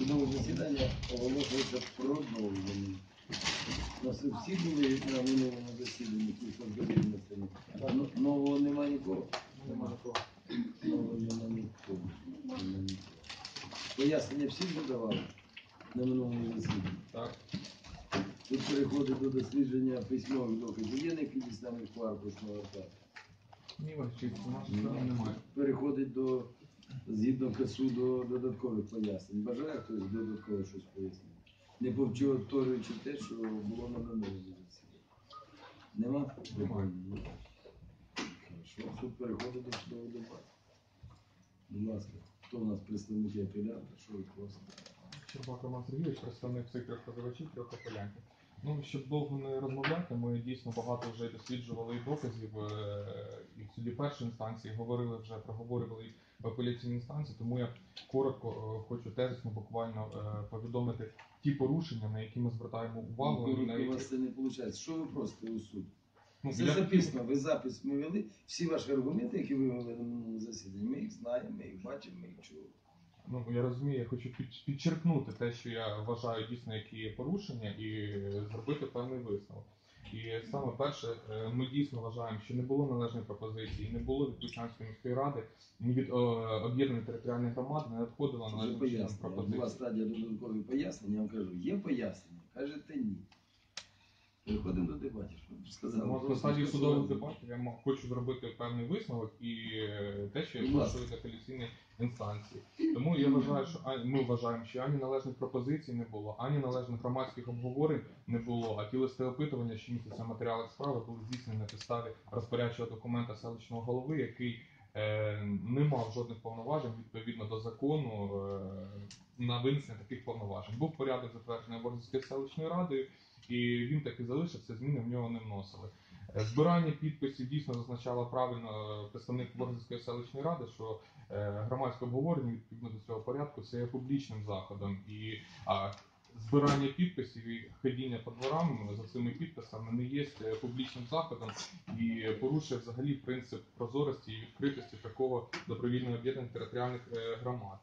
Судове засідання оголошується продовженим. У нас всі були на минулому засіданні, ті, хто довірності. Нового нема нікого. Нема такого. Нового нема нікого. Нема нікого. Пояснення всі вже давали на минулому засіданні. Так. Тут переходить до дослідження письмових доказів. Є необхідність там їх так. Ні, ваші у нас немає. Переходить до згідно до додаткових пояснень. Бажає хтось додатково щось пояснити? Не повторюючи те, що було на минулому засіданні. Нема? Немає. Хорошо, суд переходить до судового дебату. Будь ласка, хто у нас представники апелянта, що ви просите? Щербак Роман Сергійович, представник всіх трьох позивачів, трьох апелянтів. Ну, щоб довго не розмовляти, ми дійсно багато вже досліджували і доказів е, і в суді першої інстанції, говорили вже, проговорювали апеляційній інстанції, тому я коротко е, хочу тезисно буквально е, повідомити ті порушення, на які ми звертаємо увагу. на Коротко у які... вас це не виходить. Що ви просите у суд? Ну, Це я- записано, ви запис ми вели. Всі ваші аргументи, які ви вели на минулому засіданні, ми їх знаємо, ми їх бачимо, ми їх чуємо. Ну я розумію, я хочу під, підчеркнути те, що я вважаю дійсно, які є порушення, і зробити певний висновок. І саме перше, е, ми дійсно вважаємо, що не було належної пропозиції, не було від Бучанської міської ради, ні від об'єднаних територіальних громад не надходила чином пояснення. Була пропозиція. стадія додаткові пояснення, я вам кажу, є пояснення, кажете ні. Переходимо до дебатів. що ви Сказали, Ну, На стадії судових дебатів я хочу зробити певний висновок і е, те, що я Будь ласка. прошу від апеляційної інстанції. Тому я вважаю, що а- ми вважаємо, що ані належних пропозицій не було, ані належних громадських обговорень не було, а ті листи опитування, що містяться в матеріалах справи, були здійснені на підставі розпорядчого документа селищного голови, який е, не мав жодних повноважень відповідно до закону е, на винесення таких повноважень. Був порядок затверджений Ворзівською селищною радою, і він таки залишився, зміни в нього не вносили. Е, Збирання підписів дійсно зазначала правильно е, представник Ворзівської селищної ради, що е, громадське обговорення відповідно до цього порядку це є публічним заходом. І а, збирання підписів і ходіння по дворам за цими підписами не є публічним заходом і порушує взагалі принцип прозорості і відкритості такого добровільного об'єднання територіальних громад.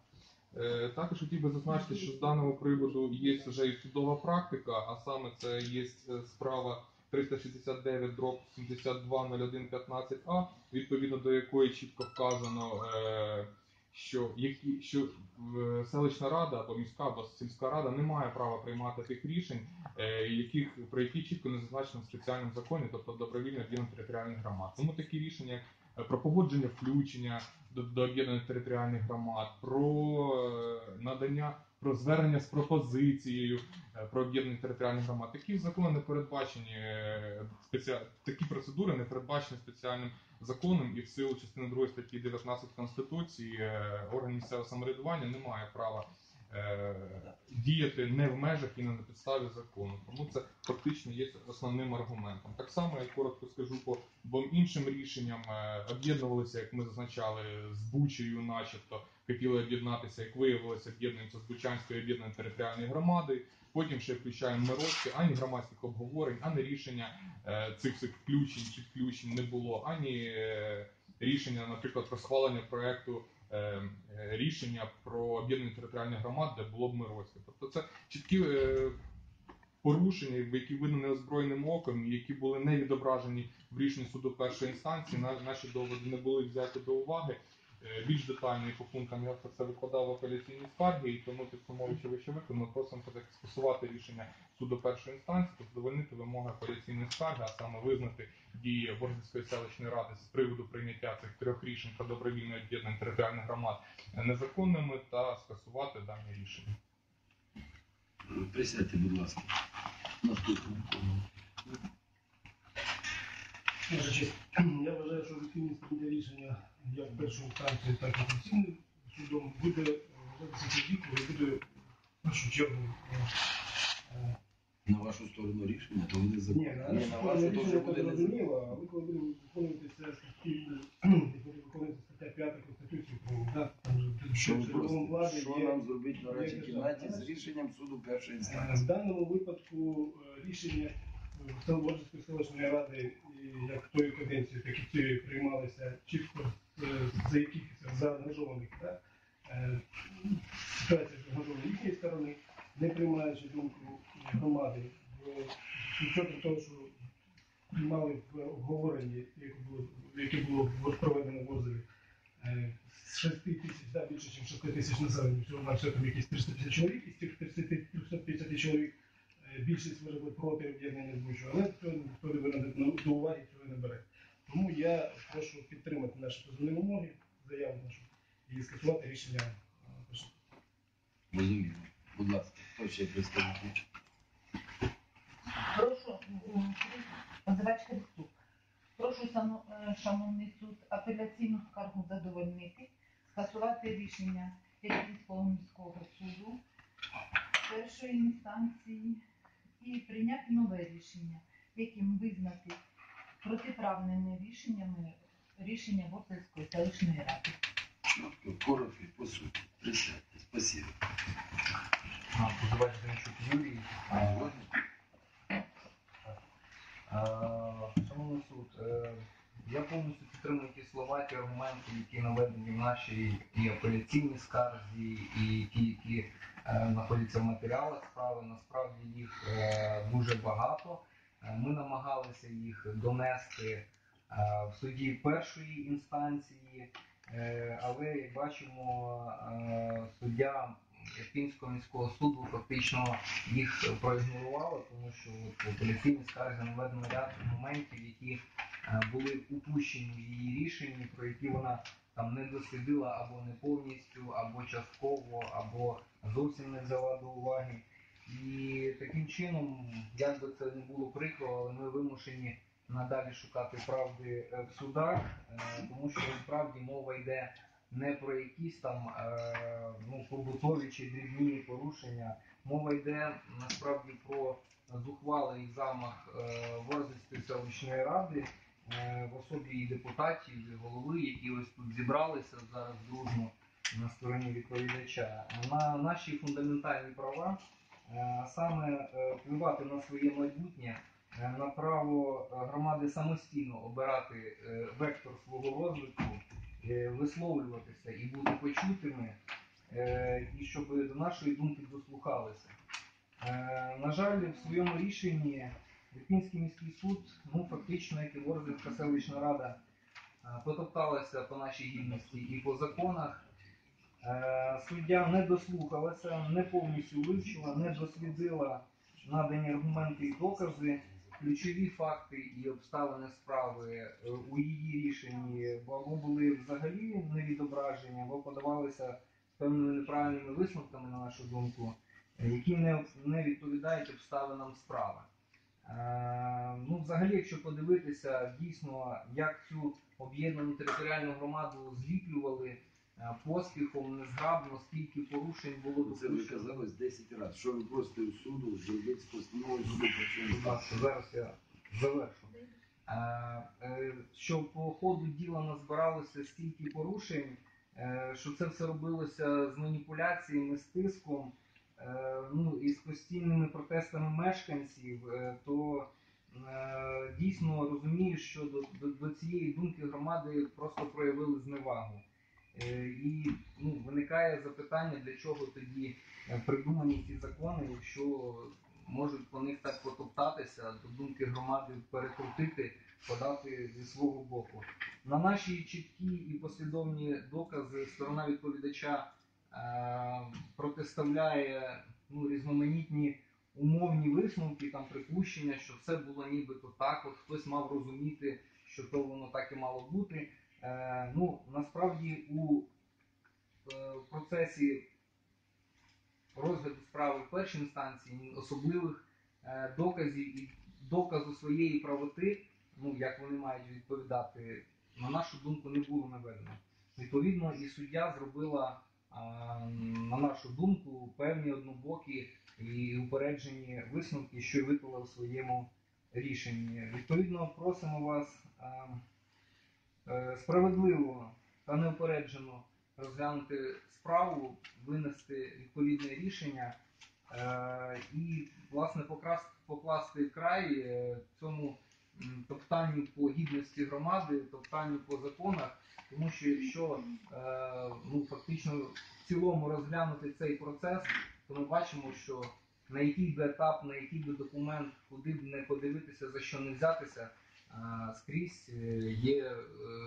Е, Також хотів би зазначити, що з даного приводу є вже і судова практика, а саме це є е, справа 369 дроб 720115 а відповідно до якої чітко вказано, е, що які що селищна рада або міська або сільська рада не має права приймати тих рішень, яких про які чітко не зазначено в спеціальному законі, тобто добровільно об'єднаних територіальних громад. Тому такі рішення, про погодження включення до, об'єднаних територіальних громад, про е, надання. Про звернення з пропозицією е, про об'єднані територіальні громад. Такі закони не передбачені е, такі процедури не передбачені спеціальним законом і в силу частини 2 статті 19 Конституції орган місцевого самоврядування не має права діяти не в межах і не на підставі закону. Тому це фактично є основним аргументом. Так само я коротко скажу по двом іншим рішенням е, об'єднувалися, як ми зазначали, з Бучею, начебто хотіли об'єднатися, як виявилося, об'єднуємося з Бучанською об'єднаною територіальною громадою. Потім ще включаємо Мирозьке, ані громадських обговорень, ані рішення е, цих всіх включень, підключень не було, ані е, рішення, наприклад, про схвалення проекту е, е, рішення про об'єднання територіальних громад, де було б Мирозьке. Тобто це чіткі е, порушення, які видно неозброєним оком, які були не відображені в рішенні суду першої інстанції. На, наші доводи не були взяті до уваги. Е, Більш детально і по пунктам я це викладав в апеляційній скаргі, і тому підсумовуючи вище ми просимо все-таки скасувати рішення суду першої інстанції, тобто задовольнити вимоги апеляційної скарги, а саме визнати дії Ворзівської селищної ради з приводу прийняття цих трьох рішень про добровільне об'єднання територіальних громад незаконними та скасувати дані рішення. Присядьте, будь ласка. Наступне. Я вважаю, що відхилення прийняття рішення як першої інстанції, так і апеляційним судом буде е, коли буде в першу чергу е, На вашу сторону рішення, то вони на Ні, на вашу рішення буде це зрозуміло, а ви коли будете виконуватися статті, буде виконуватися стаття 5 Конституції там Що Що є нам зробити на речі кімнаті з рішенням суду першої Е, інстанції? В даному випадку рішення Селворської селищної ради, і як тої каденції, так і цієї приймалися чітко за якихось заангажованих. Да? Е, Ситуація заангажована їхньої сторони. не приймаючи думку громади, учету того, що приймали в обговоренні, яке було, яке було проведено в е, з 6 тисяч, да, більше, ніж 6 тисяч населення, всього на все там якісь 350 чоловік, із цих 30 350 чоловік більшість виробили проти об'єднання з Бучу, але цього ніхто не до уваги, цього не бере. Тому я прошу підтримати наші позовні вимоги, заяву нашу і скасувати рішення. Розумію. Будь ласка, хто ще представник? Прошу, м, позивач Христук. Прошу, сану- е, шановний суд, апеляційну скаргу задовольнити, скасувати рішення Ірпінського міського суду першої інстанції і прийняти нове рішення, яким визнати протиправними рішеннями рішення Ворзельської селищної ради. І по суті. Присядьте. Спасибо. А, Позивач Денчук Юрій. А, Шановний суд, е, я повністю підтримую ті слова, ті аргументи, які наведені в нашій і апеляційній скарзі, і ті, які е, знаходяться в матеріалах справи. Насправді їх е, дуже багато. Е, Ми намагалися їх донести е, в суді першої інстанції, е, але як бачимо, суддя Ірпінського міського суду фактично їх проігнорувала, тому що от в апеляційній скарзі наведено ряд моментів, які були упущені в її рішенні, про які вона там не дослідила або не повністю, або частково, або зовсім не взяла до уваги. І таким чином, як би це не було прикро, але ми вимушені надалі шукати правди е, в судах, е, тому що насправді мова йде не про якісь там е, ну, побутові чи дрібні порушення. Мова йде насправді про зухвалий замах Ворзельської селищної ради в особі і депутатів, і голови, які ось тут зібралися зараз дружно на стороні відповідача. На наші фундаментальні права, а саме е, впливати на своє майбутнє, е, на право е, громади самостійно обирати е, вектор свого розвитку е, висловлюватися і бути почутими, е, і щоб до нашої думки дослухалися. Е, На жаль, в своєму рішенні Ірпінський міський суд, ну фактично, як і Ворзельська селищна рада, е, потопталася по нашій гідності і по законах. Е, Суддя не дослухалася, не повністю вивчила, не дослідила надані аргументи і докази ключові факти і обставини справи е, у її рішенні або були взагалі не відображені, або подавалися певними неправильними висновками, на нашу думку, які не, відповідають обставинам справи. Е, ну, взагалі, якщо подивитися дійсно, як цю об'єднану територіальну громаду зліплювали поспіхом, незграбно, скільки порушень було Це ви допущено. казалось 10 разів. Що ви просите у суду зробити з постановою суду ласка, зараз я завершу. Е, е, Що по ходу діла назбиралося стільки порушень, е, що це все робилося з маніпуляціями, з тиском, е, ну і з постійними протестами мешканців, е, то е, дійсно розумію, що до, до, до цієї думки громади просто проявили зневагу. Е, І ну, виникає запитання, для чого тоді е, придумані ці закони, якщо можуть по них так потоптатися, до думки громади перекрутити, подати зі свого боку. На наші чіткі і послідовні докази сторона відповідача е, протиставляє ну, різноманітні умовні висновки, там припущення, що все було нібито так, от хтось мав розуміти, що то воно так і мало бути. Е, ну, насправді у е, процесі розгляду справи в першій інстанції особливих е, доказів і доказу своєї правоти, ну як вони мають відповідати, на нашу думку, не було наведено. Відповідно, і суддя зробила, на нашу думку, певні однобокі і упереджені висновки, що й виклала в своєму рішенні. Відповідно, просимо вас справедливо та неупереджено розглянути справу, винести відповідне рішення е, і, власне, покласти край е, цьому топтанню по гідності громади, топтанню по законах, тому що якщо е, ну, фактично в цілому розглянути цей процес, то ми бачимо, що на який би етап, на який би документ, куди б не подивитися, за що не взятися, скрізь е, є е,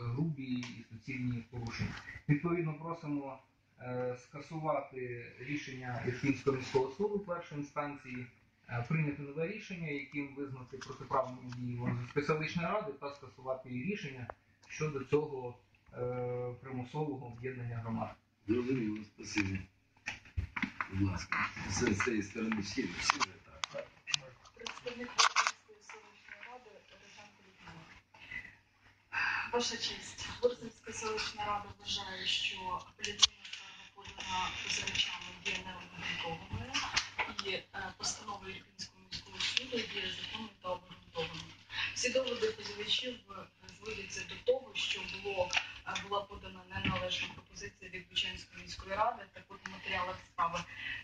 грубі і суцільні порушення. Відповідно, просимо е, скасувати рішення Ірпінського міського суду першої інстанції, прийняти нове рішення, яким визнати дії Воронезької селищної ради та скасувати її рішення щодо цього примусового об'єднання громад. Зрозуміло, спасибі. Будь ласка, з цієї сторони всі, всі так. так. Представник Борисівської селищної ради Рожанко Людмила. Ваша честь, Борисівська селищна рада вважає, що апеляційна скарга подана позивачами є необґрунтованою і е, постанова Ірпінського міського суду є законною та обґрунтованою. Всі доводи позивачів е, зводяться до того, що було е, була подана неналежна пропозиція від Бучанської міської ради. Так от у матеріалах справи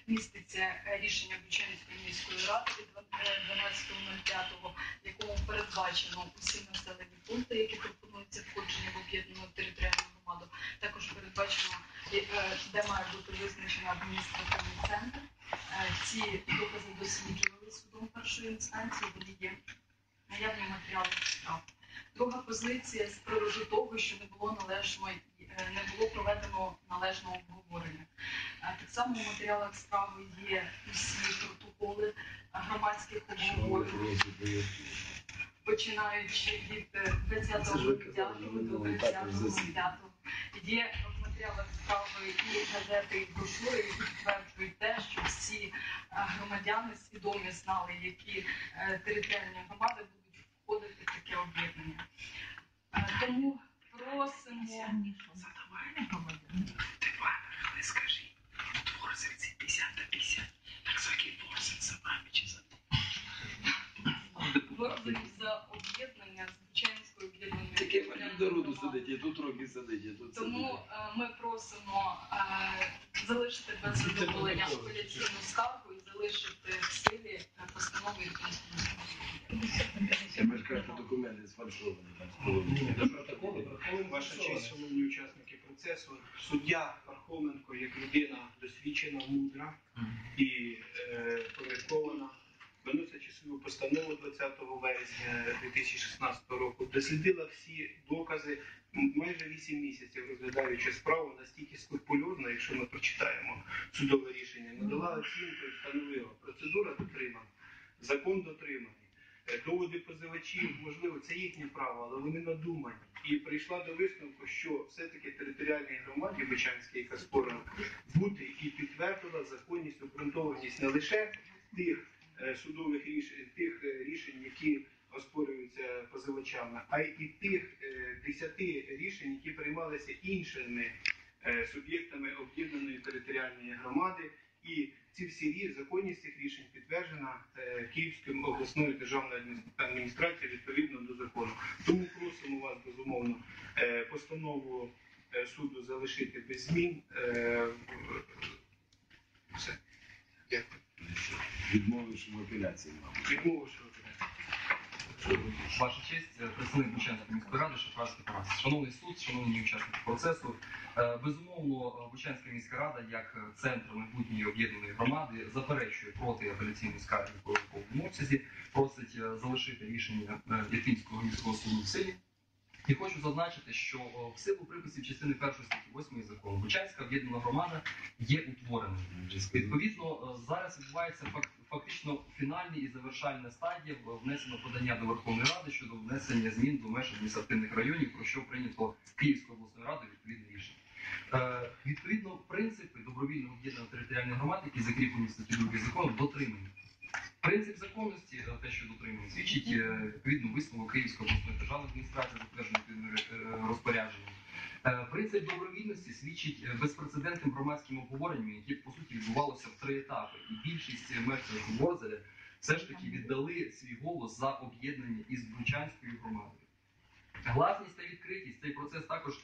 міститься е, рішення Бучанської міської ради від е, 12.05, в якому передбачено усі населені пункти, які пропонуються входження в об'єднану територіальну громаду. Також передбачено, е, де має бути визначено адміністративний центр. Е, Ці докази досліджували судом першої інстанції, вони є наявні матеріали справ. Друга позиція з приводу того, що не було належної, е, не було проведено належного обговорення. Е, Так само у матеріалах справи є усі протоколи громадських обговорень, починаючи від е, Це 20.09 до що ви 30.09. Є в матеріалах справи і газети, і брошури, підтверджують те, що всі е, громадяни свідомі знали, які е, територіальні громади будуть входити в таке об'єднання. Е, Тому просимо. Боротьбу за об'єднання з Бучанською об'єднаною Таке мені територіальною до роду громадою. сидить, і тут роки сидить, і тут Тому сидить. е, ми просимо е, залишити без задоволення апеляційну скаргу і залишити в силі е, постанову Ірпінського суду. Ж кажу, документи сфальшовані там з половиною. Ваша честь, шановні учасники процесу, суддя Пархоменко як людина досвідчена, мудра і е, порядкована, виносячи свою постанову 20 вересня 2016 року, дослідила всі докази м, майже 8 місяців, розглядаючи справу настільки скрупульозно, якщо ми прочитаємо судове рішення, надала оцінку і встановила процедура дотримана, закон дотриманий. Е, Доводи позивачів, можливо, це їхнє право, але вони надумані. І прийшла до висновку, що все-таки територіальній громаді Бичанській, яка спорена, бути і підтвердила законність, обґрунтованість не лише тих е, судових рішень, тих е, рішень, які оспорюються позивачами, а й і тих е, десяти рішень, які приймалися іншими суб'єктами об'єднаної територіальної громади. І ці всі рі- законність цих рішень підтверджена е, Київською обласною державною адміністрацією відповідно до закону. Тому просимо вас безумовно е, постанову е, суду залишити без змін. Все. Дякую. Відмовивши в апеляції. Відмовивши Ваша честь, е, представник Бучанської міської ради Шафрарський Тарас. Шановний суд, шановні учасники процесу. е, Безумовно, е, Бучанська міська рада, як центр майбутньої об'єднаної громади, заперечує проти апеляційної скарги по повному обсязі, просить залишити рішення Ірпінського міського суду в силі. І хочу зазначити, що в силу приписів частини 1 статті 8 закону Бучанська об'єднана громада є утвореною. Відповідно, зараз відбувається фак- фактично фінальна і завершальна стадія внесено подання до Верховної Ради щодо внесення змін до меж адміністративних районів, про що прийнято Київською обласною радою відповідне рішення. Е, Відповідно, принципи добровільного об'єднання територіальної громади, які закріплені в статті 2 закону, дотримані. Принцип законності, е, те, що дотриманий, свідчить е, відповідно висновок Київської обласної державної адміністрації, відповідним е, розпорядженням. Е, Принцип добровільності свідчить е, безпрецедентним громадським обговоренням, яке по суті відбувалося в три етапи. І більшість мешканців Ворзеля все ж таки віддали свій голос за об'єднання із Бручанською громадою. Гласність та відкритість цей процес також.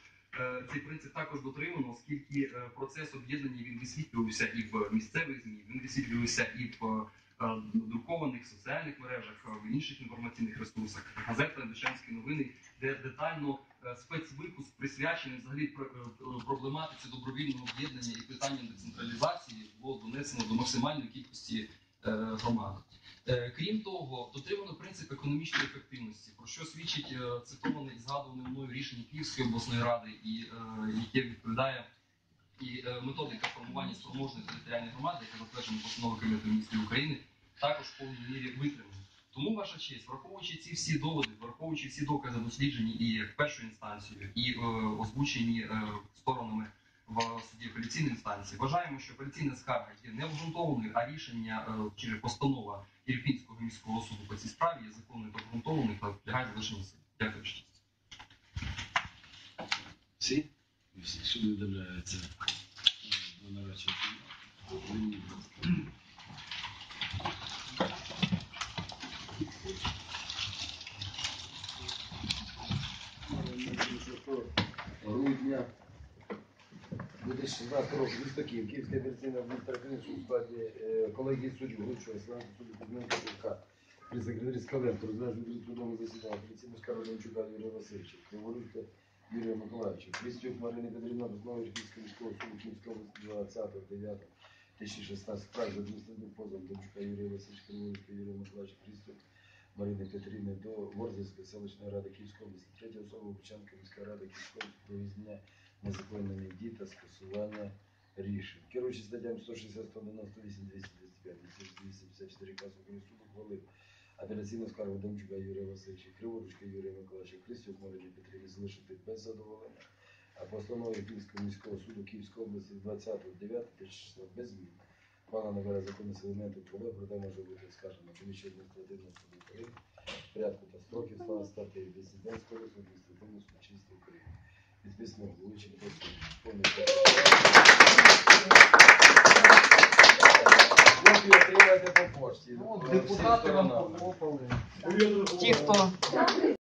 е, Цей принцип також дотримано, оскільки процес об'єднання він висвітлювався і в місцевих змі, він висвітлювався і в друкованих соціальних мережах, е, в інших інформаційних ресурсах, газета Дучанські новини, де детально е, спецвипуск присвячений взагалі пр- е, проблематиці добровільного об'єднання і питанням децентралізації було донесено до максимальної кількості е, громад. Е, Крім того, дотримано принцип економічної ефективності, про що свідчить е, цитоване і згадуване мною рішення Київської обласної ради, і е, яке відповідає і е, методика формування спроможної територіальної громади, яка затверджена постановою Кабінету міністрів України, також в повній мірі витримана. Тому ваша честь, враховуючи ці всі доводи, враховуючи всі докази досліджені і першою інстанцією, і е, озвучені е, сторонами в суді апеляційної інстанції, вважаємо, що апеляційна скарга є не обґрунтованою, а рішення е, чи постанова Ірпінського міського суду по цій справі є законною та обґрунтованою та підлягає завершенню суду. Дякую. Всі? Всі. Суд видаляється до нарадчого суду. Грудня. 2016 року Вістоків, Київська операційна адміністративна суд складі е, колегії суддів Грудчого, Селенського суду Кузьменка ЖК, при секретарі Скаленко, розглядаючи від судового засідання апеляційну скаргу Демчука Юрія Васильовича, Криворучка Юрія Миколаївича, Крістюк Марини Петрівна, основи Київського міського суду Київської області 20 9 2016 справ за адміністративним позовом Демчука Юрія Васильовича, Криворучка Юрія Миколаївича, Крістюк Марини Петрівни до Ворзельської селищної ради Київської області, третя особа Бучанської міської ради Київської області про визнання незаконних дій та скасування рішень. Керуючи статтям 160, 198, 225, 254 Касового суду ухвалив апеляційну скаргу Демчука Юрія Васильовича, Криворучка Юрія Миколаївича, Христюк Марини Петрівни залишити без задоволення, а постанови Київського міського суду Київської області 20.09.2016 без змін. Пана набере законних елементів права, проте може бути скажено Комісію адміністративного суду України порядку та строків слава статті 210 Кодексу адміністративного судочинства України. Підписано головуючим Копію отримайте по пошті. Депутати вам похлопали. Ті, хто